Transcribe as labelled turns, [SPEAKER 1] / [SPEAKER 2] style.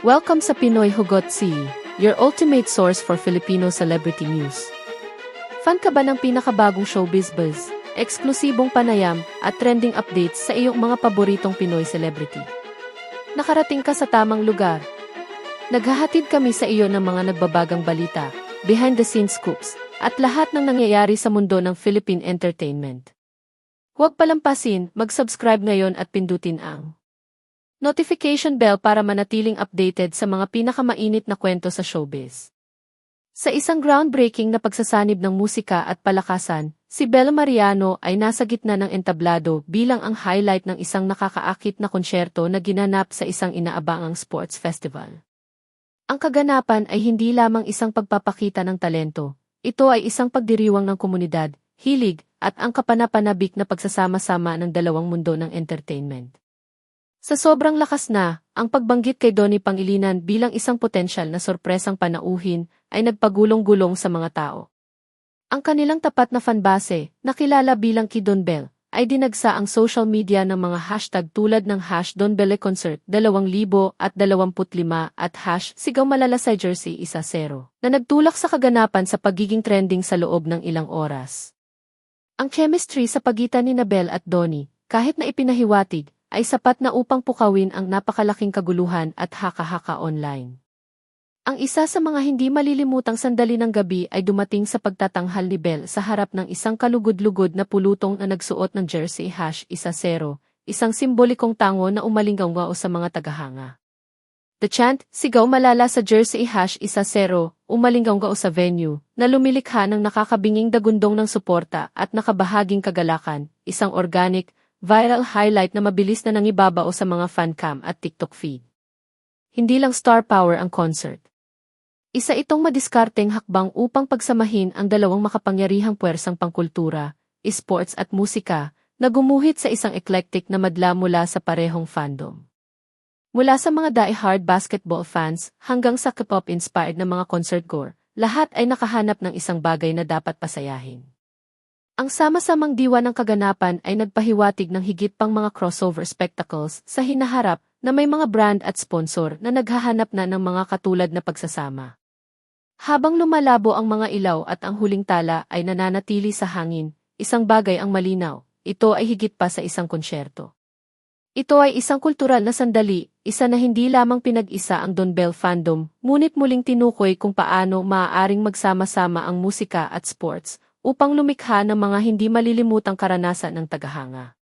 [SPEAKER 1] Welcome sa Pinoy Hugot C, your ultimate source for Filipino celebrity news. Fan ka ba ng pinakabagong showbiz buzz, eksklusibong panayam, at trending updates sa iyong mga paboritong Pinoy celebrity? Nakarating ka sa tamang lugar. Naghahatid kami sa iyo ng mga nagbabagang balita, behind-the-scenes scoops, at lahat ng nangyayari sa mundo ng Philippine entertainment. Huwag palampasin, mag-subscribe ngayon at pindutin ang notification bell para manatiling updated sa mga pinakamainit na kwento sa showbiz. Sa isang groundbreaking na pagsasanib ng musika at palakasan, si Bella Mariano ay nasa gitna ng entablado bilang ang highlight ng isang nakakaakit na konsyerto na ginanap sa isang inaabangang sports festival. Ang kaganapan ay hindi lamang isang pagpapakita ng talento, ito ay isang pagdiriwang ng komunidad, hilig, at ang kapanapanabik na pagsasama-sama ng dalawang mundo ng entertainment. Sa sobrang lakas na, ang pagbanggit kay Donnie Pangilinan bilang isang potensyal na sorpresang panauhin ay nagpagulong-gulong sa mga tao. Ang kanilang tapat na fanbase, nakilala bilang Kidon Bell, ay dinagsa ang social media ng mga hashtag tulad ng hash Don Belle Concert 2025 at hash Sigaw Malala sa Jersey Isa Zero, na nagtulak sa kaganapan sa pagiging trending sa loob ng ilang oras. Ang chemistry sa pagitan ni Nabel at Donnie, kahit na ipinahiwatig, ay sapat na upang pukawin ang napakalaking kaguluhan at haka-haka online. Ang isa sa mga hindi malilimutang sandali ng gabi ay dumating sa pagtatanghal ni Bell sa harap ng isang kalugod-lugod na pulutong na nagsuot ng jersey hash isa zero, isang simbolikong tango na umalinggaw sa mga tagahanga. The chant, sigaw malala sa jersey hash isa zero, umalinggaw sa venue, na lumilikha ng nakakabinging dagundong ng suporta at nakabahaging kagalakan, isang organic, viral highlight na mabilis na nangibabao sa mga fancam at TikTok feed. Hindi lang star power ang concert. Isa itong madiskarteng hakbang upang pagsamahin ang dalawang makapangyarihang puwersang pangkultura, esports at musika, na gumuhit sa isang eclectic na madla mula sa parehong fandom. Mula sa mga die-hard basketball fans hanggang sa K-pop-inspired na mga concert goer, lahat ay nakahanap ng isang bagay na dapat pasayahin. Ang sama-samang diwa ng kaganapan ay nagpahiwatig ng higit pang mga crossover spectacles sa hinaharap na may mga brand at sponsor na naghahanap na ng mga katulad na pagsasama. Habang lumalabo ang mga ilaw at ang huling tala ay nananatili sa hangin, isang bagay ang malinaw, ito ay higit pa sa isang konsyerto. Ito ay isang kultural na sandali, isa na hindi lamang pinag-isa ang Don Bell fandom, ngunit muling tinukoy kung paano maaaring magsama-sama ang musika at sports, upang lumikha ng mga hindi malilimutang karanasan ng tagahanga.